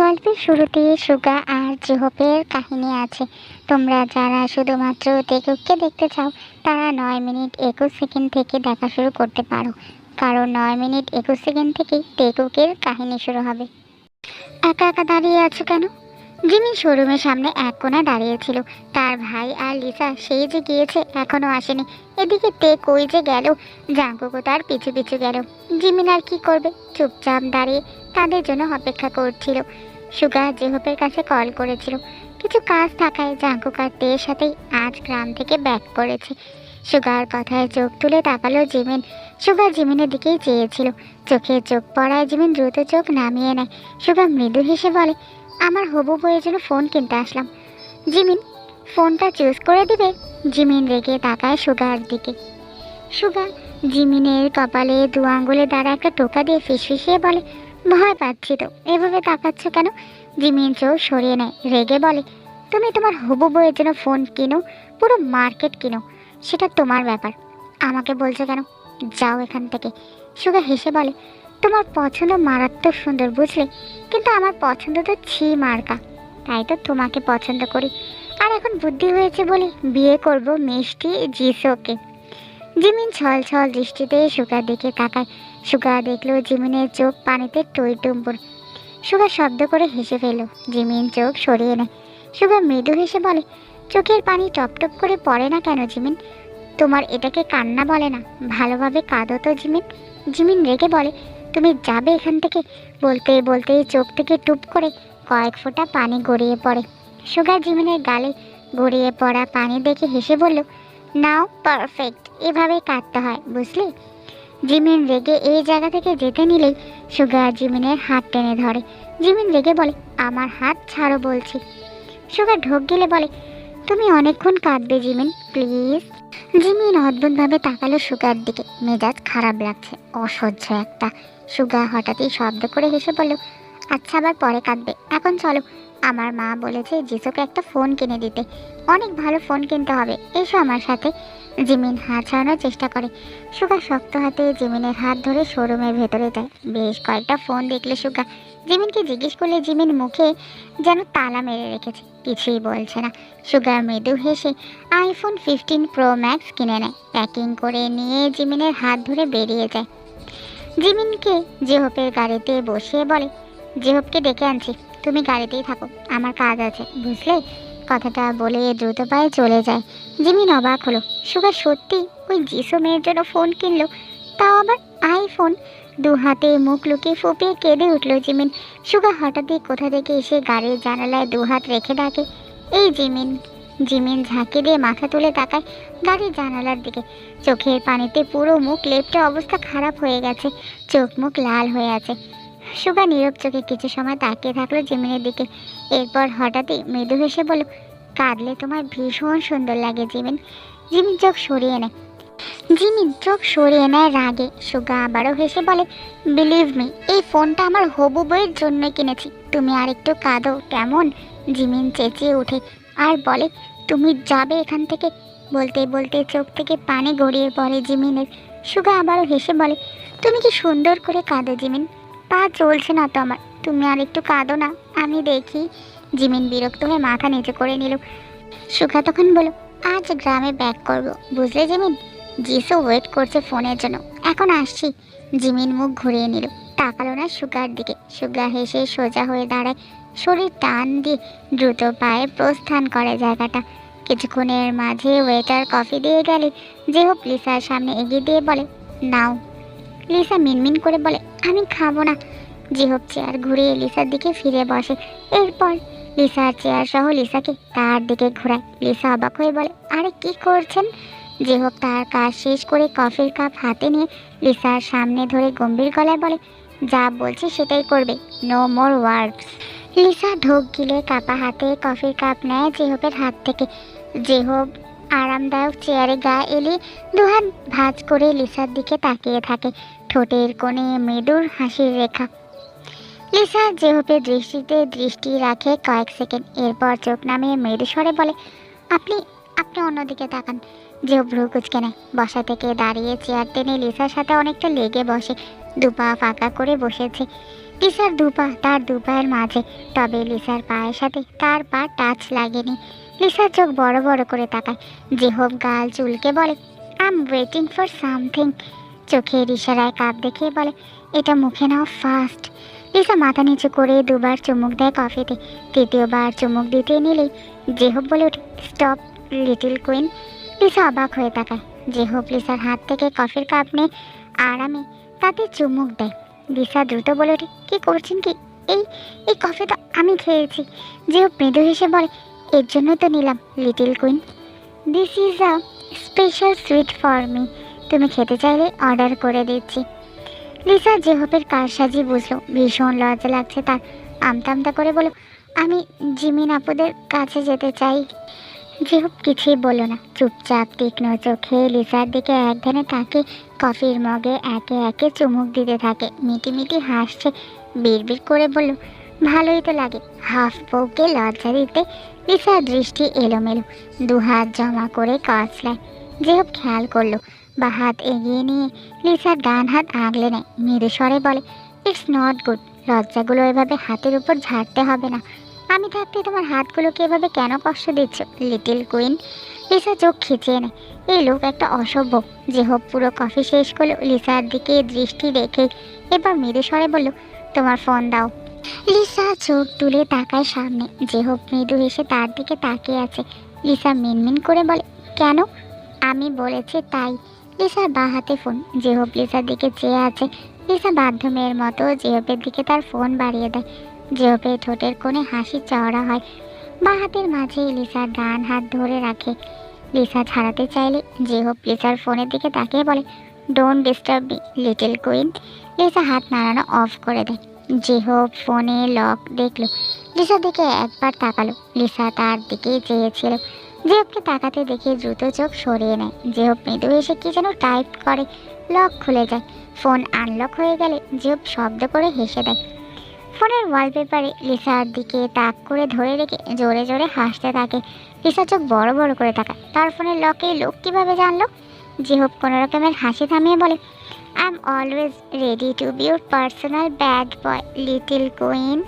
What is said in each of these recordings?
গল্পের শুরুতে সুগা আর জেহপের কাহিনী আছে। তোমরা যারা শুধুমাত্র তেকুককে দেখতে চাও, তারা নয় মিনিট একুশ সেকেন্ড থেকে দেখা শুরু করতে পারো। কারণ নয় মিনিট একুশ সেকেন্ড থেকেই টেকুকের কাহিনী শুরু হবে। একা একা দাঁড়িয়ে আছো কেন? জিমি শোরুমের সামনে এক কোণে দাঁড়িয়েছিল তার ভাই আর লিসা সেই যে গিয়েছে, এখনও আসেনি। এদিকে তে কই যে গেল? জাঙ্কুকও তার পিছু পিছু গেল। জিমিন আর কি করবে? চুপচাপ দাঁড়িয়ে তাদের জন্য অপেক্ষা করছিল। সুগা জেহপের কাছে কল করেছিল। কিছু কাজ থাকায় জাঙ্কুক আর সাথেই আজ গ্রাম থেকে ব্যাক করেছে সুগার কথায় চোখ তুলে তাকালো জিমিন। সুগা জিমিনের দিকেই চেয়েছিল। চোখে চোখ পড়ায় জিমিন দ্রুত চোখ নামিয়ে নেয়। সুগা মৃদু হেসে বলে, আমার হবু বইয়ের জন্য ফোন কিনতে আসলাম। জিমিন, ফোনটা চুজ করে দিবে? জিমিন রেগে তাকায় সুগার দিকে। সুগা জিমিনের কপালে দু আঙ্গুলের দ্বারা একটা টোকা দিয়ে ফিসফিসিয়ে বলে ভয় পাচ্ছি তো। এভাবে তাকাচ্ছ কেন? জিমিন চোখ সরিয়ে নেয়, রেগে বলে, তুমি তোমার হবু বইয়ের জন্য ফোন কিনো, পুরো মার্কেট কিনো। সেটা তোমার ব্যাপার। আমাকে বলছো কেন? যাও এখান থেকে। সুগা হেসে বলে, তোমার পছন্দ মারাত্মক সুন্দর, বুঝলে? কিন্তু আমার পছন্দ তো ছি মার্কা। তাই তো তোমাকে পছন্দ করি। আর এখন বুদ্ধি হয়েছে বলে বিয়ে করব মিষ্টি জিসোকে। জিমিন ছল ছল দৃষ্টিতে সুগার দিকে তাকায়। সুগা দেখল জিমিনের চোখ পানিতে টই টুম্বুর। সুগা শব্দ করে হেসে ফেলল। জিমিন চোখ সরিয়ে নেয়। সুগা মৃদু হেসে বলে, চোখের পানি টপটপ করে পড়ে না কেন জিমিন? তোমার এটাকে কান্না বলে না? ভালোভাবে কাঁদো তো জিমিন? জিমিন রেগে বলে, তুমি যাবে এখান থেকে? বলতে বলতে চোখ থেকে টুপ করে কয়েক ফোঁটা পানি গড়িয়ে পড়ে। সুগা জিমিনের গালে গড়িয়ে পড়া পানি দেখে হেসে বলল নাও পারফেক্ট এভাবে কাটতে হয়, বুঝলি? জিমিন রেগে এই জায়গা থেকে যেতে নিলেই সুগা জিমিনের হাত টেনে ধরে। জিমিন রেগে বলে, আমার হাত ছাড়ো বলছি। সুগা ঢোক গেলে বলে, তুমি অনেকক্ষণ কাঁদবে জিমিন, প্লিজ। জিমিন অদ্ভুতভাবে তাকালো সুগার দিকে। মেজাজ খারাপ লাগছে, অসহ্য একটা। সুগা হঠাৎই শব্দ করে হেসে বলল আচ্ছা আবার পরে কাঁদবে। এখন চলো আমার মা বলেছে, জিসুকে একটা ফোন কিনে দিতে। অনেক ভালো ফোন কিনতে হবে। এসো আমার সাথে। জিমিন হাত ছাড়ানোর চেষ্টা করে। সুগা শক্ত হাতে জিমিনের হাত ধরে শোরুমের ভেতরে যায়। বেশ কয়েকটা ফোন দেখলে সুগা। জিমিনকে জিজ্ঞেস করলে জিমিন মুখে যেন তালা মেরে রেখেছে। কিছুই বলছে না। সুগা মৃদু হেসে আইফোন ফিফটিন প্রো ম্যাক্স কিনে নেয়। প্যাকিং করে নিয়ে জিমিনের হাত ধরে বেরিয়ে যায়। জিমিনকে জেহপের গাড়িতে বসিয়ে বলে, জেহপকে ডেকে আনছি। তুমি গাড়িতেই থাকো, আমার কাজ আছে, বুঝলে? কথাটা বলে দ্রুত পায়ে চলে যায়। জিমিন অবাক হলো। সুগা সত্যি ওই জিসু মেয়ের জন্য ফোন কিনলো? তাও আবার আইফোন দু হাতে মুখ লুকিয়ে ফুপিয়ে কেঁদে উঠল জিমিন। সুগা হঠাৎই কোথা থেকে এসে গাড়ির জানালায় দু হাত রেখে ডাকে। এই জিমিন। জিমিন ঝাঁকি দিয়ে মাথা তুলে তাকায় গাড়ির জানালার দিকে। চোখের পানিতে পুরো মুখ লেপটে অবস্থা খারাপ হয়ে গেছে। চোখ মুখ লাল হয়ে আছে। সুগা নীরব চোখে কিছু সময় তাকিয়ে থাকল জিমিনের দিকে। এরপর হঠাৎই মৃদু হেসে বলল, কাঁদলে তোমার ভীষণ সুন্দর লাগে জিমিন। জিমিন, চোখ সরিয়ে নেয় জিমিন, চোখ সরিয়ে নেয় রাগে। সুগা আবারও হেসে বলে বিলিভ মি এই ফোনটা আমার হবু বইয়ের জন্য কিনেছি। তুমি আর একটু কাঁদো, কেমন? জিমিন চেঁচিয়ে ওঠে আর বলে, তুমি যাবে এখান থেকে? বলতে বলতে চোখ থেকে পানি গড়িয়ে পড়ে জিমিনের। সুগা আবারও হেসে বলে, তুমি কি সুন্দর করে কাঁদো জিমিন? পা চলছে না তো আমার। তুমি আর একটু কাঁদো না, আমি দেখি। জিমিন বিরক্ত হয়ে মাথা নিচে করে নিল। সুখা তখন বলো আজ গ্রামে ব্যাক করব, বুঝলে জিমিন? জিসু ওয়েট করছে ফোনের জন্য। এখন আসছি। জিমিন মুখ ঘুরিয়ে নিল। তাকালো না সুগার দিকে। সুগা হেসে সোজা হয়ে দাঁড়ায়। শরীর টান দিয়ে দ্রুত পায়ে প্রস্থান করে জায়গাটা। কিছুক্ষণের মাঝে ওয়েটার কফি দিয়ে গেলে। যে হোক, লিসার সামনে এগিয়ে দিয়ে বলে, নাও। লিসা মিনমিন করে বলে, আমি খাব না। জিহব চেয়ার ঘুরিয়ে লিসার দিকে ফিরে বসে। এরপর লিসার চেয়ার সহ লিসাকে তার দিকে ঘোরায়। লিসা অবাক হয়ে বলে, আরে, কি করছেন? জেহব তার কাজ শেষ করে কফির কাপ হাতে নিয়ে লিসার সামনে ধরে গম্ভীর গলায় বলে, যা বলছি সেটাই করবে। নো মোর ওয়ার্ডস লিসা ঢোক গিলে কাপা হাতে কফির কাপ নেয় জেহবের হাত থেকে। জেহব আরামদায়ক চেয়ারে গা এলে দুহাত ভাঁজ করে লিসার দিকে তাকিয়ে থাকে। ঠোঁটের কোণে মৃদুর হাসির রেখা। লিসা জেহপে দৃষ্টিতে দৃষ্টি রাখে কয়েক সেকেন্ড, এরপর চোখ নামিয়ে মৃদু স্বরে বলে, আপনি আপনি অন্যদিকে তাকান। জেহ ভ্রু কুচকে নেয়। বসা থেকে দাঁড়িয়ে চেয়ার টেনে লিসার সাথে অনেকটা লেগে বসে। দুপা ফাঁকা করে বসেছে। লিসার দুপা তার দুপায়ের মাঝে। তবে লিসার পায়ের সাথে তার পা টাচ লাগেনি। লিসার চোখ বড় বড় করে তাকায়। যে জেহব গাল চুলকে বলে I am waiting for something. চোখের ইশারায় কাপ দেখিয়ে বলে, এটা মুখে নাও ফার্স্ট লিসা মাথা নিচু করে দুবার চুমুক দেয় কফিতে। তৃতীয়বার চুমুক দিতে নিলেই জেহব বলে ওঠে স্টপ লিটল কুইন লিসা অবাক হয়ে তাকায়। জেহব লিসার হাত থেকে কফির কাপ নিয়ে আরামে তাতে চুমুক দেয় লিসা দ্রুত বলে ওঠে, কী করছেন কি? এই এই কফিটা আমি খেয়েছি। জেহব মৃদু হেসে বলে, এর জন্য তো নিলাম little queen this is a special sweet for me তুমি খেতে চাইলে অর্ডার করে দিচ্ছি। লিসা জেহবের কারসাজি বুঝলো, ভীষণ লজ্জা লাগছে তার। আমতা আমতা করে বলো আমি জিমিন আপুদের কাছে যেতে চাই। জেহব কিছুই বলল না, চুপচাপ তীক্ষ্ণ চোখে লিসার দিকে এক ধ্যানে তাকে কফির মগে একে একে চুমুক দিতে থাকে। মিটি মিটি হাসছে, বিড়বিড় করে বলল, ভালোই তো লাগে, হাফ বউকে লজ্জা দিতে। লিসার দৃষ্টি এলোমেলো দু হাত জমা করে কসলায় জেহব খেয়াল করল বা হাত এগিয়ে নিয়ে লিসার ডান হাত আগলে নেয়। মৃদু স্বরে বলে ইটস নট গুড লজ্জাগুলো এভাবে হাতের উপর ঝাড়তে হবে না। আমি থাকতে তোমার হাতগুলোকে এভাবে কেন কষ্ট দিচ্ছ লিটিল কুইন লিসা চোখ খিচিয়ে নেয়। এই লোক একটা অসভ্য। যে হোক, পুরো কফি শেষ করল লিসার দিকে দৃষ্টি রেখে। এবার মৃদু স্বরে বলল, তোমার ফোন দাও। লিসা চোখ তুলে তাকায় সামনে। যে হোক, মৃদু হেসে তার দিকে তাকিয়ে আছে। লিসা মিনমিন করে বলে, কেন? আমি বলেছি তাই। লিসার বাঁ হাতে ফোন। জেহব লিসার দিকে চেয়ে আছে, লিসা বাধ্য মেয়ের মতো জেহবের দিকে তার ফোন বাড়িয়ে দেয়। জেহবের ঠোঁটের কোণে হাসি চওড়া হয়। বাঁ হাতের মাঝে লিসার ডান হাত ধরে রাখে। লিসা ছাড়াতে চাইলে জেহব লিসার ফোনের দিকে তাকিয়ে বলে don't disturb me little queen Lisa হাত নাড়ানো অফ করে দেয়। জেহব ফোনে লক দেখল। লিসার দিকে একবার তাকালো। লিসা তার দিকেই চেয়েছিল। জেহবকে তাকাতে দেখে দ্রুত চোখ সরিয়ে নেয়। জেহব মৃদু এসে কি যেন টাইপ করে লক খুলে যায়। ফোন আনলক হয়ে গেলে জেহব শব্দ করে হেসে দেয়। ফোনের ওয়ালপেপারে লিসার দিকে তাক করে ধরে রেখে জোরে জোরে হাসতে থাকে। লিসা চোখ বড় বড় করে তাকায়। তার ফোনের লকে লোক কীভাবে জানলো? জেহব কোনো রকমের হাসি থামিয়ে বলে I am always ready to be your personal bad boy little queen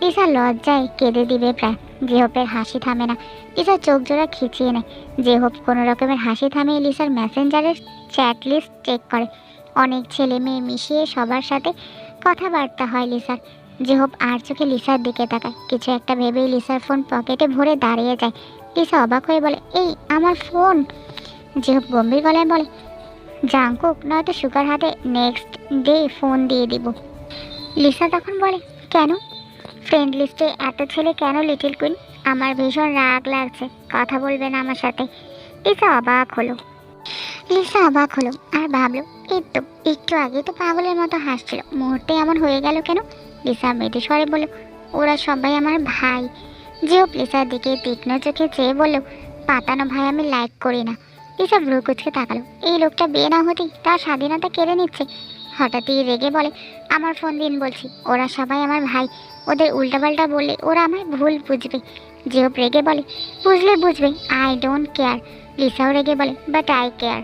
Lisa লজ্জায় কেঁদে দিবে প্রায়। জেহবের হাসি থামে না। লিসার চোখ জোড়া খিচিয়ে নেয়। জেহব কোনো রকমের হাসি থামিয়ে লিসার মেসেঞ্জারের চ্যাট লিস্ট চেক করে। অনেক ছেলে মেয়ে মিশিয়ে সবার সাথে কথাবার্তা হয় লিসার। জেহব আর চোখে লিসার দিকে তাকায়। কিছু একটা ভেবেই লিসার ফোন পকেটে ভরে দাঁড়িয়ে যায়। লিসা অবাক হয়ে বলে, এই, আমার ফোন? জেহব গম্ভীর গলায় বলে জাঙ্কুক নয়তো সুগার হাতে নেক্সট ডে ফোন দিয়ে দিব। লিসা তখন বলে, কেন? ফ্রেন্ড লিস্টে এত ছেলে কেন লিটিল কুইন আমার ভীষণ রাগ লাগছে। কথা বলবেন আমার সাথে। লিসা অবাক হলো। লিসা অবাক হলো। আর ভাবলো, এই তো, একটু আগে তো পাগলের মতো হাসছিল। মুহূর্তে এমন হয়ে গেল কেন? লিসা মেয়েটি স্বরে বলল, ওরা সবাই আমার ভাই। যেও লিসার দিকে তীক্ষ্ণ চোখে চেয়ে বলল, পাতানো ভাই আমি লাইক করি না। লিসা ভ্রু কুচকে তাকালো। এই লোকটা বিয়ে না হতেই তার স্বাধীনতা কেড়ে নিচ্ছে। হঠাৎই রেগে বলে, আমার ফোন দিন বলছি। ওরা সবাই আমার ভাই। ওদের উল্টাপাল্টা বললে ওরা আমায় ভুল বুঝবে। যেও রেগে বলে, বুঝলে বুঝবে আই ডোন্ট কেয়ার লিসাও রেগে বলে বাট আই কেয়ার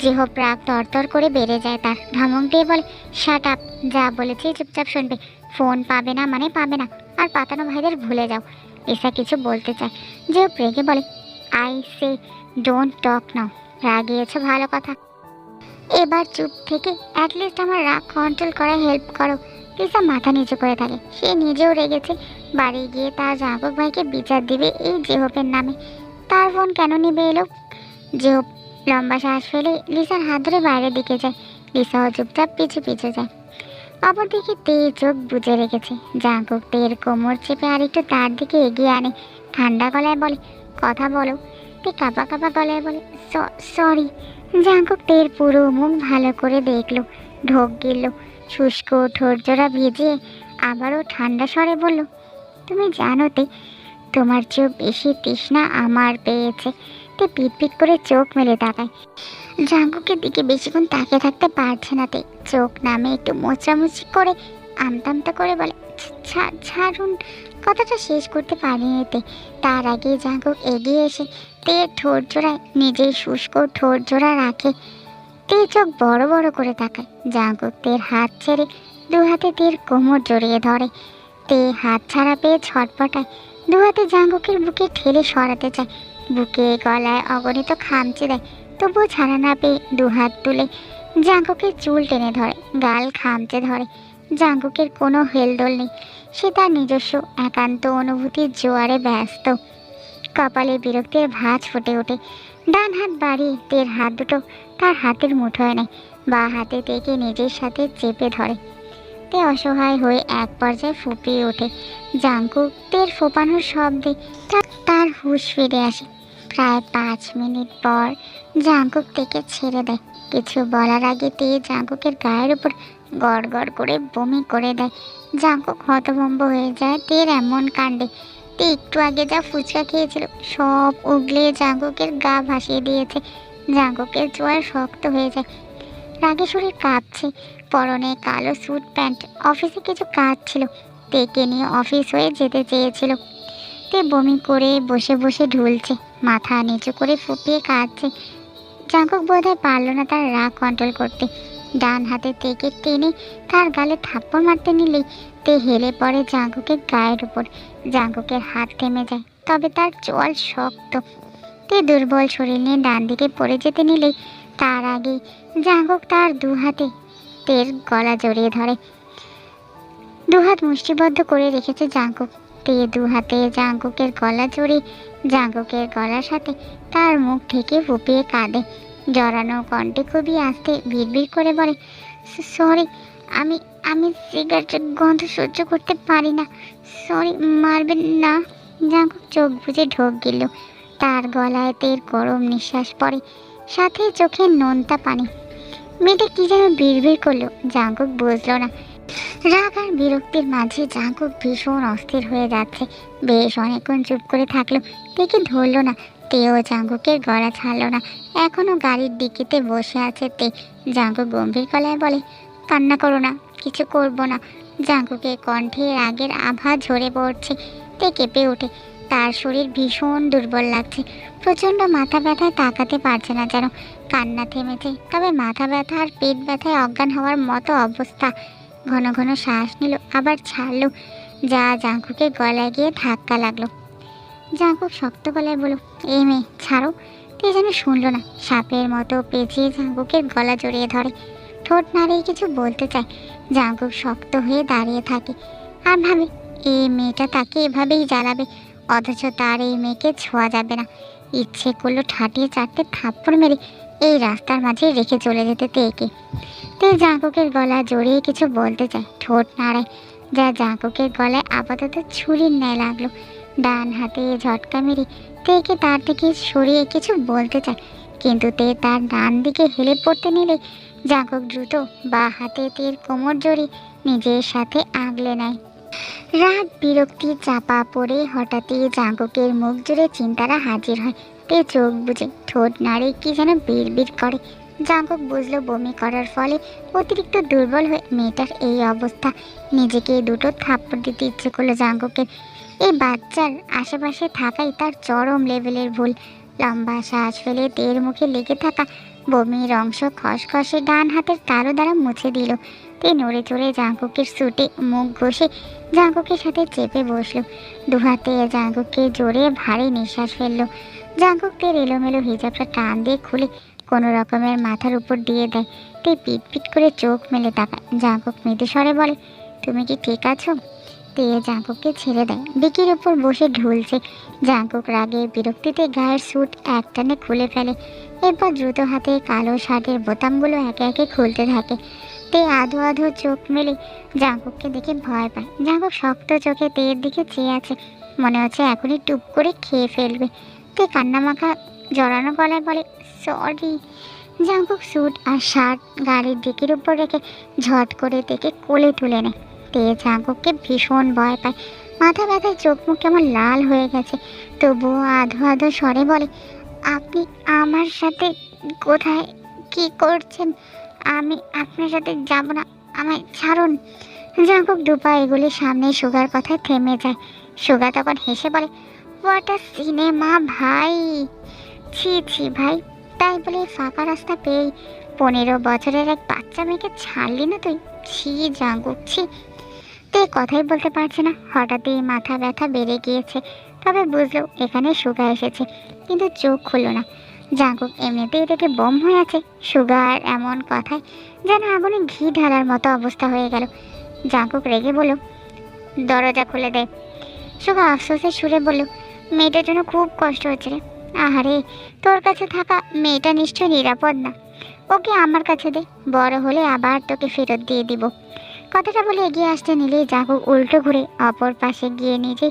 যেহ প্রাক তরতর করে বেড়ে যায় তার ধমক দিয়ে বলে শাট আপ যা বলেছি চুপচাপ শুনবে। ফোন পাবে না মানে পাবে না, আর পাতানো ভাইদের ভুলে যাও। এসা কিছু বলতে চায়। যেও রেগে বলে আই সে ডোন্ট টক নাও রাগিয়েছো ভালো কথা। এবার চুপ থেকে অ্যাটলিস্ট আমার রাগ কন্ট্রোল করায় হেল্প করো। লিসা মাথা নিচু করে থাকে। সে নিজেও রেগেছে। বাড়ি গিয়ে তার জাগক ভাইকে বিচার দিবে এই জেহপের নামে। তার ফোন কেন নিবে এলো? জেহপ লম্বা শ্বাস ফেলে লিসার হাত ধরে বাইরের দিকে যায়। লিসাও চুপচাপ পিছু পিছু যায়। অপরদিকে তে চোখ বুঝে রেখেছে। জাঙ্কুক তের কোমর চেপে আর একটু তার দিকে এগিয়ে আনে। ঠান্ডা গলায় বলে, কথা বলো। তে কাপা কাপা গলায় বলে সরি। জাঙ্কুক তের পুরো মুখ ভালো করে দেখল। ঢোক গিললো। শুষ্ক ঠোঁট জোড়া ভিজিয়ে আবারও ঠান্ডা স্বরে বলল, তুমি জানো তে তোমার চেয়েও বেশি তৃষ্ণা আমার পেয়েছে। তে পিট পিট করে চোখ মেলে তাকায়। জাঙ্কুকের দিকে বেশিক্ষণ তাকিয়ে থাকতে পারছে না তে। চোখ নামে একটু মোচামুচি করে আমতামতা করে বলে, "ছা- ছাড়ুন। কথাটা শেষ করতে পারিনি তে। তার আগে জাঙ্কুক এগিয়ে এসে তে ঠোঁট জোড়ায় নিজের শুষ্ক ঠোঁট জোড়া রাখে। তে চোখ বড় বড় করে তাকায়। জাঙ্কুক তের হাত ছেড়ে দু হাতে তের কোমর জড়িয়ে ধরে। তে হাত ছাড়া পেয়ে ছটপটায় দু হাতে জাঙ্গুকের বুকে ঠেলে সরাতে চায়। বুকে গলায় অগণিত খামচে দেয়। তবুও ছাড়া না পেয়ে দু হাত তুলে জাঙ্গুকের চুল টেনে ধরে, গাল খামচে ধরে। জাঙ্গুকের কোনো হেলদোল নেই। সে তার নিজস্ব একান্ত অনুভূতির জোয়ারে ব্যস্ত। কপালে বিরক্তির ভাঁজ ফুটে ওঠে। ডান হাত বাড়িয়ে তের হাত দুটো। তার হাতের মুঠোয় নেয় বা হাতে তেকে নিজের সাথে চেপে ধরে। তে অসহায় হয়ে এক পর্যায়ে ফুপিয়ে ওঠে। জাঙ্কুক তের ফোপানোর শব্দে তার তার হুঁশ ফিরে আসে। প্রায় পাঁচ মিনিট পর জাঙ্কুক থেকে ছেড়ে দেয়। কিছু বলার আগে তে জাঙ্কুকের গায়ের উপর গড় গড় করে বমি করে দেয়। জাঙ্কুক হতভম্ব হয়ে যায় তের এমন কাণ্ডে। তে একটু আগে যা ফুচকা খেয়েছিল, সব উগলে জাঙ্কুকের গা ভাসিয়ে দিয়েছে। জাঙ্কুকের জোয়ার শক্ত হয়ে যায়। রাগে শরীর কাঁপছে পরনে কালো স্যুট প্যান্ট অফিসে কিছু কাজ ছিল। তেকে নিয়ে অফিস হয়ে যেতে চেয়েছিল। তে বমি করে বসে বসে ঢুলছে, মাথা নিচু করে ফুপিয়ে কাঁদছে। জাঙ্কুক বোধহয় পারল না তার রাগ কন্ট্রোল করতে। ডান হাতে তেকে টেনে তার গালে থাপ্পড় মারতে নিলেই তে হেলে পড়ে জাঙ্কুকের গায়ের উপর। জাঙ্কুকের হাত থেমে যায়। তবে তার চোয়াল শক্ত। তে দুর্বল শরীর নিয়ে ডান দিকে পড়ে যেতে নিলে তার আগে জাঙ্কুক তার দু হাতে তের গলা জড়িয়ে ধরে। দু হাত মুষ্টিবদ্ধ করে রেখেছে জাঙ্কুক। তে দু হাতে জাঙ্কুকের গলা জড়িয়ে জাঙ্কুকের গলার সাথে তার মুখ থেকে ফুপিয়ে কাঁদে। জড়ানো কণ্ঠে খুবই আস্তে বিড়বিড় করে বলে সরি, আমি আমি সিগারেটের গন্ধ সহ্য করতে পারি না। সরি মারবেন না। জাঙ্কুক চোখ বুজে ঢোক গেল। তার গলায় তের গরম নিঃশ্বাস পড়ে, সাথে চোখে নোনতা পানি। মেয়েটা কি যেন বিড়বিড় করল, জাঙ্কুক বুঝলো না। রাগ আর বিরক্তির মাঝে জাঙ্কুক ভীষণ অস্থির হয়ে যাচ্ছে। বেশ অনেকক্ষণ চুপ করে থাকল, দেখে ধরলো না। তেও জাঙ্কুকের গলা ছাড়লো না। এখনও গাড়ির ডিকিতে বসে আছে তে। জাঙ্কুক গম্ভীর গলায় বলে, কান্না করো না। কিছু করব না। জাঙ্কুকে কণ্ঠে রাগের আভা ঝরে পড়ছে তে কেঁপে ওঠে। তার শরীর ভীষণ দুর্বল লাগছে। প্রচণ্ড মাথা ব্যথায় তাকাতে পারছে না যেন। কান্না থেমেছে, তবে মাথা ব্যথা আর পেট ব্যথায় অজ্ঞান হওয়ার মতো অবস্থা। ঘন ঘন শ্বাস নিল, আবার ছাড়লো। যা জাঙ্কুকে গলায় গিয়ে ধাক্কা লাগল। জাঙ্কুক শক্ত গলায় বলো এই মেয়ে, ছাড়ো। তে যেন শুনলো না। সাপের মতো পেঁচিয়ে জাঙ্কুকের গলা জড়িয়ে ধরে। ঠোঁট নাড়িয়ে কিছু বলতে চায়। জাঙ্কুক শক্ত হয়ে দাঁড়িয়ে থাকে। আর ভাবে, এই মেয়েটা তাকে এভাবেই জ্বালাবে, অথচ তার এই মেয়েকে ছোঁয়া যাবে না। ইচ্ছে করল ঠাটিয়ে চারটে থাপ্পড় মেরে এই রাস্তার মাঝে রেখে চলে যেতে তেকে তে জাঁকুকের গলা জড়িয়ে কিছু বলতে চায়। ঠোঁট নাড়ায়। যা জাঁকুকের গলায় আপাতত ছুরির ন্যায় লাগল। ডান হাতে ঝটকা মেরে তেকে তার দিকে সরিয়ে কিছু বলতে চায়। কিন্তু তে তার ডান দিকে হেলে পড়তে নিলে জাঁকুক দ্রুত, বা হাতে তের কোমর জড়িয়ে নিজের সাথে আগলে নেয় রাত বিরক্তি চাপা পড়ে হঠাৎই জাঁকুকের মুখ জুড়ে চিন্তারা হাজির হয়। তে চোখ বুঝে ঠোঁট নাড়ে কি যেন বিড় করে। জাঁকুক বুঝলো বমি করার ফলে অতিরিক্ত দুর্বল হয়ে মেয়েটার এই অবস্থা। নিজেকে দুটো থাপ্পড় দিতে ইচ্ছে করল জাঁকুকের এই বাচ্চার আশেপাশে থাকাই তার চরম লেভেলের ভুল। লম্বা শ্বাস ফেলে তের মুখে লেগে থাকা বমির অংশ খসখসে ডান হাতের তালু দ্বারা মুছে দিল। তে নড়ে চড়ে জাঁকুকের সুটে মুখ ঘষে জাঁকুকের সাথে চেপে বসল। দুহাতে জাঁকুককে জোরে ভারী নিঃশ্বাস ফেলল। জাঁকুকের এলোমেলো হিজাবটা টান দিয়ে খুলে কোনো রকমের মাথার উপর দিয়ে দেয়। তে পিট পিট করে চোখ মেলে তাকায়। জাঁকুক মৃদু স্বরে বলে, তুমি কি ঠিক আছো? তে জাঁকুককে ছেড়ে দেয়। বিকির উপর বসে ঢুলছে। জাঁকুক রাগে বিরক্তিতে গায়ের স্যুট একটানে খুলে ফেলে। এরপর দ্রুত হাতে কালো শার্টের বোতামগুলো একে একে খুলতে থাকে। তে আধো আধো চোখ মেলে জাঁকুককে দেখে ভয় পায়। জাঁকুক শক্ত চোখে তেয়ের দিকে চেয়ে আছে। মনে হচ্ছে এখনই টুপ করে খেয়ে ফেলবে। তে কান্নামাখা জড়ানো গলায় বলে সরি জাঁকুক স্যুট আর শার্ট গাড়ির দিকের উপর রেখে ঝট করে তেকে কোলে তুলে নেয়। তে জাঁকুককে ভীষণ ভয় পায়। মাথা ব্যথায় চোখ মুখ কেমন লাল হয়ে গেছে। তবুও আধো আধো স্বরে বলে আপনি আমার সাথে কোথায় কি করছেন? আমি আপনার সাথে যাব না। আমায় ছাড়ুন। জাঁকুক দুপা এগুলি সামনে সুগার কথায় থেমে যায়। সুগা তখন হেসে বলে হোয়াট আ সিনেমা ভাই! ছি ছি, ভাই, তাই বলে ফাঁকা রাস্তা পেয়েই পনেরো বছরের এক বাচ্চা মেয়েকে ছাড়লি না তুই? ছি, জাঙ্কুক, ছি। তে কথাই বলতে পারছে না। হঠাৎই মাথা ব্যথা বেড়ে গিয়েছে। তবে বুঝলো এখানে সুগা এসেছে, কিন্তু চোখ খুললো না। জাঙ্কুক এমনিতেই থেকে বম হয়ে আছে, সুগার এমন কথায় যেন আগুনে ঘি ঢালার মতো অবস্থা হয়ে গেল। জাঙ্কুক রেগে বলল, দরজা খুলে দে। সুগা আফসোসের সুরে বলল, মেয়েটার জন্য খুব কষ্ট হচ্ছে আহারে, তোর কাছে থাকা মেয়েটা নিশ্চয়ই নিরাপদ না। ওকে আমার কাছে দে, বড় হলে আবার তোকে ফেরত দিয়ে দিব। কথাটা বলে এগিয়ে আসতে নিলে জাগু উল্টো ঘুরে অপর পাশে গিয়ে নিজে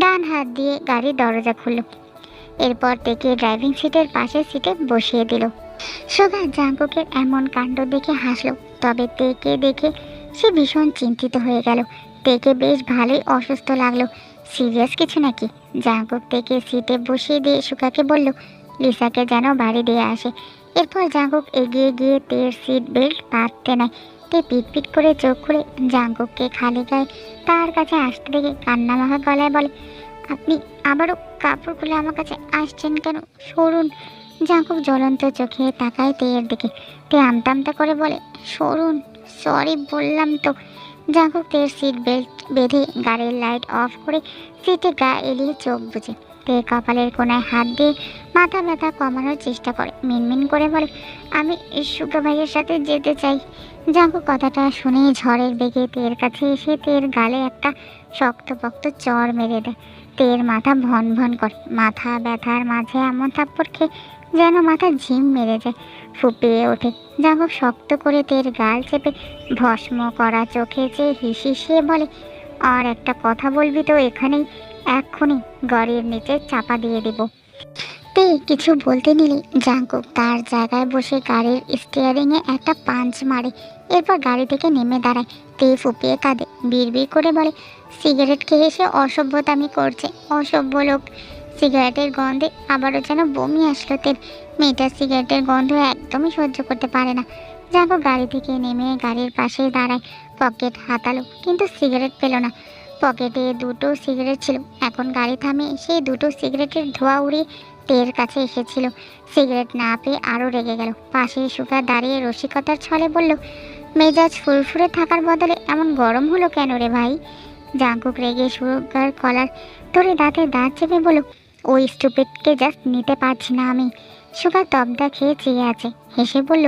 ডান হাত দিয়ে গাড়ির দরজা খুলল। এরপর থেকে ড্রাইভিং সিটের পাশের সিটে বসিয়ে দিল। সুগা জাঙ্কুকের এমন কাণ্ড দেখে হাসলো। তবে তেকে দেখে সে ভীষণ চিন্তিত হয়ে গেল। তেকে বেশ ভালোই অসুস্থ লাগল। সিরিয়াস কিছু নাকি? জাঙ্কুক থেকে সিটে বসিয়ে দিয়ে সুগাকে বলল, লিসাকে যেন বাড়ি দিয়ে আসে। এরপর জাঙ্কুক এগিয়ে গিয়ে তের সিট বেল্ট বাঁধতে নেয়। তে পিট পিট করে চোখ খুলে জাঙ্কুককে খালি গায়ে তার কাছে আসতে দেখে কান্না মাখা গলায় বলে, আপনি আবারও কাপড় খুলে আমার কাছে আসছেন কেন? সরুন। জাঙ্কুক জ্বলন্ত চোখে তাকায় তেয়ের দিকে, তে আমতা আমতা করে বলে, সরুন সরি বললাম তো। জাঙ্কুক তের সিট বেল্ট বেঁধে গাড়ির লাইট অফ করে সিটে গা এলিয়ে চোখ বুঝে তে কপালের কোনায় হাত দিয়ে মাথা ব্যথা কমানোর চেষ্টা করে, মিনমিন করে বলে, আমি সুগা ভাইয়ের সাথে যেতে চাই। জাঙ্কু কথাটা শুনে ঝড়ের বেগে তের কাছে এসে তের গালে একটা শক্ত শক্তপোক্ত চর মেরে দেয় তের মাথা ভন ভন করে। মাথা ব্যথার মাঝে এমন থাপ্পড় খেয়ে যেন মাথা ঝিম মেরে যায় ফুপিয়ে ওঠে। জাঙ্কুক শক্ত করে তের গাল চেপে। ভস্ম করা চোখে চেয়ে হিসিয়ে বলে, আর একটা কথা বলবি তো এখানেই। এক্ষুনি গাড়ির নিচে চাপা দিয়ে দেব। তে কিছু বলতে নিলে জাঙ্কুক তার জায়গায় বসে গাড়ির স্টিয়ারিংয়ে একটা পাঞ্চ মারে। এরপর গাড়ি থেকে নেমে দাঁড়ায়। তে ফুপিয়ে কাঁদে, বিড়বিড় করে বলে, সিগারেট খেয়ে এসে অসভ্যতামি করছে, অসভ্য লোক। সিগারেটের গন্ধে আবারও যেন বমি আসলো তের মেয়েটা সিগারেটের গন্ধ একদমই সহ্য করতে পারে না। জাঙ্কুক গাড়ি থেকে নেমে গাড়ির পাশে দাঁড়ায়। পকেট হাতালো, কিন্তু সিগারেট পেল না। পকেটে দুটো সিগারেট ছিল। এখন গাড়ি থামে সেই দুটো সিগারেটের ধোয়া উড়িয়ে তের কাছে এসেছিল। সিগারেট না পেয়ে আরও রেগে গেল। পাশে সুগা দাঁড়িয়ে রসিকতার ছলে বলল মেজাজ ফুরফুরে থাকার বদলে এমন গরম হলো কেন রে ভাই? জাঙ্কুক রেগে সুগার কলার ধরে দাঁতে দাঁত চেপে বলল, ওই স্টুপিডকে জাস্ট নিতে পারছি না আমি। সুগা তবদা খেয়ে চেয়ে আছে, হেসে বলল,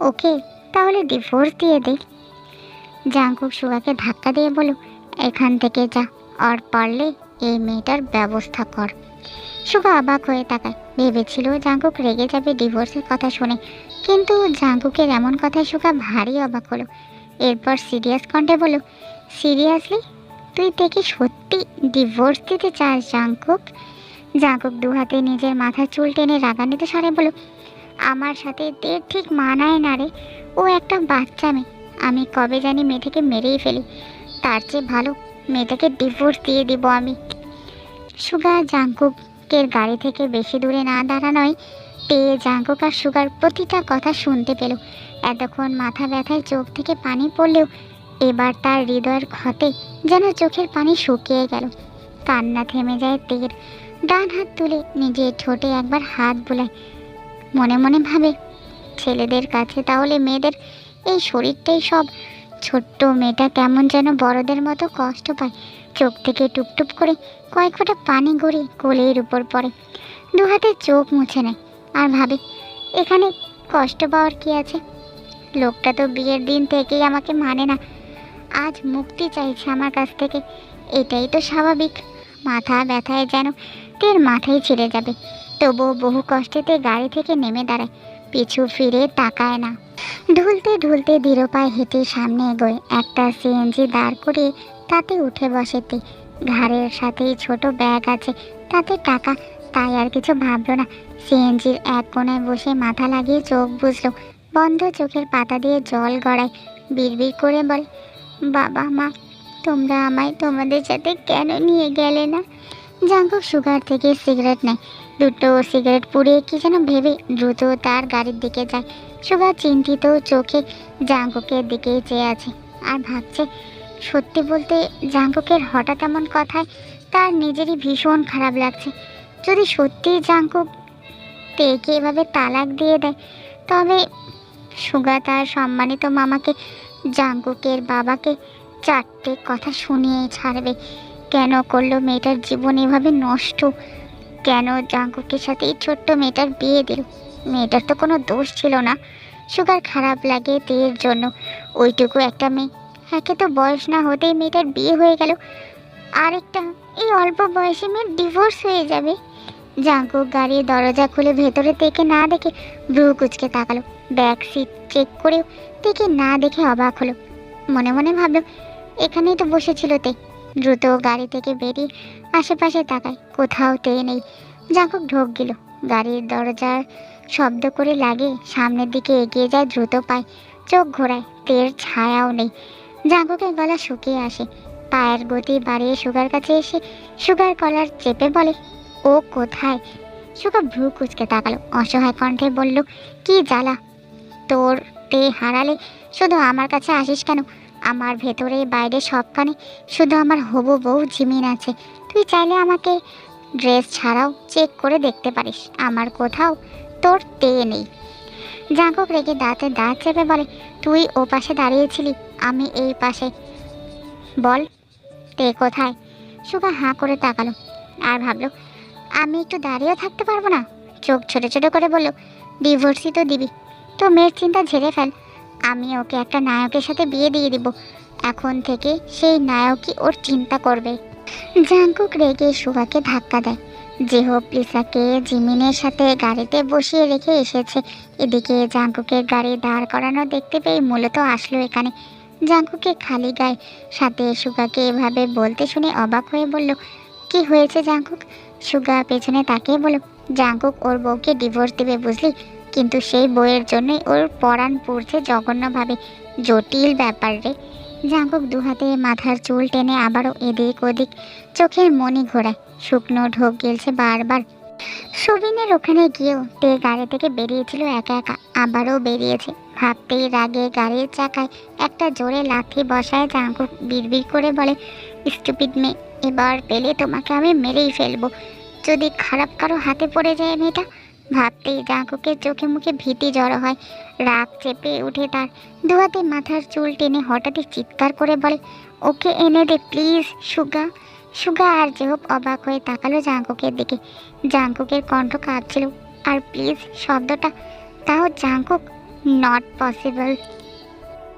ওকে, তাহলে ডিভোর্স দিয়ে দে জাঙ্কুক সুগাকে ধাক্কা দিয়ে বলল, এখান থেকে যা, আর পারলে এই মেয়েটার ব্যবস্থা কর। সুগা অবাক হয়ে তাকায়, ভেবেছিল জাঙ্কুক রেগে যাবে ডিভোর্সের কথা শুনে। কিন্তু জাঙ্কুকের এমন কথায় সুগা ভারী অবাক হলো। এরপর সিরিয়াস কণ্ঠে বলল, সিরিয়াসলি? তুই দেখি সত্যি ডিভোর্স দিতে চাস জাঙ্কুক? জাঙ্কুক দু হাতে নিজের মাথার চুল টেনে রাগান্বিত স্বরে বলল, আমার সাথে দের ঠিক মানায় না রে। ও একটা বাচ্চা মেয়ে। আমি কবে জানি মেয়েটাকে মেরেই ফেলি। তার চেয়ে ভালো মেয়েটাকে ডিভোর্স দিয়ে দিব আমি। সুগা জাঙ্কুকের গাড়ি থেকে বেশি দূরে না দাঁড়ানোয় পেয়ে জাঙ্কুক আর সুগার প্রতিটা কথা শুনতে পেল। এতক্ষণ মাথা ব্যথায় চোখ থেকে পানি পড়লেও এবার তার হৃদয়ের ক্ষতে যেন চোখের পানি শুকিয়ে গেল। কান্না থেমে যায় তের। ডান হাত তুলে নিজের ঠোঁটে একবার হাত বুলায়। মনে মনে ভাবে, ছেলেদের কাছে তাহলে মেয়েদের এই শরীরটাই সব। ছোট্ট মেয়েটা কেমন যেন বড়দের মতো কষ্ট পায়। চোখ থেকে টুপটুপ করে কয়েক ফোঁটা পানি গড়িয়ে কোলের উপর পড়ে। দু হাতে চোখ মুছে নেয়। আর ভাবে, এখানে কষ্ট পাওয়ার কি আছে? লোকটা তো বিয়ের দিন থেকেই আমাকে মানে না। আজ মুক্তি চাইছে আমার কাছ থেকে। এটাই তো স্বাভাবিক। মাথা ব্যথায় যেন তের মাথায় ছিঁড়ে যাবে। তবুও বহু কষ্টেতে গাড়ি থেকে নেমে দাঁড়ায়। পিছু ফিরে তাকায় না। ঢুলতে ঢুলতে পায়ে হেঁটে সামনে এগোয়। একটা সিএনজি দাঁড় করিয়ে তাতে উঠে বসে তে। ঘাড়ের সাথেই ছোট ব্যাগ আছে। তাতে টাকা তাই আর কিছু ভাবলো না। সিএনজির এক কোণায় বসে মাথা লাগিয়ে চোখ বুঝলো বন্ধ চোখের পাতা দিয়ে জল গড়ায়। বিড়বিড় করে বলে, বাবা মা, তোমরা আমায় তোমাদের সাথে কেন নিয়ে গেলে না? জাঙ্কুক সুগার থেকে সিগারেট নেয়। দুটো সিগারেট পুড়িয়ে কি যেন ভেবে দ্রুত তার গাড়ির দিকে যায়। সুগার চিন্তিত চোখে জাঙ্কুকের দিকে চেয়ে আছে আর ভাবছে, সত্যি বলতে জাঙ্কুকের হঠাৎ এমন কথায় তার নিজেরই ভীষণ খারাপ লাগছে। যদি সত্যি জাঙ্কুক তেকে এভাবে তালাক দিয়ে দেয়, তবে সুগা তার সম্মানিত মামাকে, জাঙ্কুকের বাবাকে চারটে কথা শুনিয়েই ছাড়বে। কেন করল মেয়েটার জীবন এভাবে নষ্ট? কেন জাঙ্কুকের সাথে এই ছোট্ট মেয়েটার বিয়ে দিল? মেয়েটার তো কোনো দোষ ছিল না। সুগার খারাপ লাগে তেয়ের জন্য। ওইটুকু একটা মেয়ে। একে তো বয়স না হতেই মেয়েটার বিয়ে হয়ে গেল। আরেকটা, এই অল্প বয়সে মেয়ের ডিভোর্স হয়ে যাবে। জাঙ্কুক গাড়ির দরজা খুলে ভেতরে থেকে না দেখে ব্রু কুচকে তাকালো। ব্যাক সিট চেক করেও থেকে না দেখে অবাক হলো। মনে মনে ভাবলো, এখানেই তো বসেছিল তে। দ্রুত গাড়ি থেকে বেরিয়ে আশেপাশে তাকায়। কোথাও তে নেই। জাঙ্কুক ঢোক গেল। গাড়ির দরজার শব্দ করে লাগে। সামনের দিকে এগিয়ে যায়, দ্রুত পায় চোখ ঘোরায়। তের ছায়াও নেই। জাঙ্কুকের গলা শুকিয়ে আসে। পায়ের গতি বাড়িয়ে সুগার কাছে এসে সুগার কলার চেপে বলে ও কোথায়? সুগা ভ্রু কুচকে তাকালো, অসহায় কণ্ঠে বলল, কি জ্বালা? তোর তে হারালে, শুধু আমার কাছে আসিস কেন? আমার ভেতরে, বাইরে সবখানে শুধু আমার হবু বউ জিমিন আছে। তুই চাইলে আমাকে ড্রেস ছাড়াও চেক করে দেখতে পারিস। আমার কোথাও তোর তে নেই। জাঙ্কুক রেগে দাঁতে দাঁত চেপে বলে, তুই ও পাশে দাঁড়িয়েছিলি, আমি এই পাশে। বল, তে কোথায়? সুগা হাঁ করে তাকালো, আর ভাবলো আমি একটু দাঁড়িয়েও থাকতে পারব না? চোখ ছোট ছোট করে বলল ডিভোর্সই তো দিবি। তো মেয়ের চিন্তা ঝেড়ে ফেল। আমি ওকে একটা নায়কের সাথে বিয়ে দিয়ে দিব। এখন থেকে সেই নায়কই ওর চিন্তা করবে। জাঙ্কুক রেগে সুগাকে ধাক্কা দেয়। যে হোক, লিসাকে জিমিনের সাথে গাড়িতে বসিয়ে রেখে এসেছে। এদিকে জাঙ্কুকের গাড়ি দাঁড় করানো দেখতে পেয়ে মূলত আসলো এখানে। জাঙ্কুকে খালি গায়ে। সাথে সুগাকে এভাবে বলতে শুনে অবাক হয়ে বলল, কি হয়েছে জাঙ্কুক? সুগা পেছনে তাকিয়ে বলল, জাঙ্কুক ওর বউকে ডিভোর্স দেবে বুঝলি? কিন্তু সেই বইয়ের জন্যই ওর পরাণ পড়ছে জঘন্যভাবে। জটিল ব্যাপার রে। জাঙ্কুক দু হাতে মাথার চুল টেনে আবারও এদিক ওদিক চোখের মনি ঘোরায়। শুকনো ঢোক গেলছে বারবার। সবিনের ওখানে গিয়েও তে গাড়ি থেকে বেরিয়েছিল একা একা, আবারও বেরিয়েছে। ভাবতেই রাগে গাড়ির চাকায় একটা জোরে লাথি বসায় জাঙ্কুক বিড়বিড় করে বলে, স্টুপিড মেয়ে এবার পেলে তোমাকে আমি মেরেই ফেলব। যদি খারাপ কারও হাতে পড়ে যায় মেয়েটা, ভাবতেই জাঁকুকের চোখে মুখে ভীতি জড়ো হয়। রাগ চেপে উঠে তার দুহাতে মাথার চুল টেনে হঠাৎই চিৎকার করে বলে, ওকে এনে দে প্লিজ, সুগা। সুগা আর যেহব অবাক হয়ে তাকালো জাঙ্কুকের দিকে। জাঙ্কুকের কণ্ঠ কাঁপছিল, আর প্লিজ, শব্দটা, তাও জাঙ্কুক নট পসিবল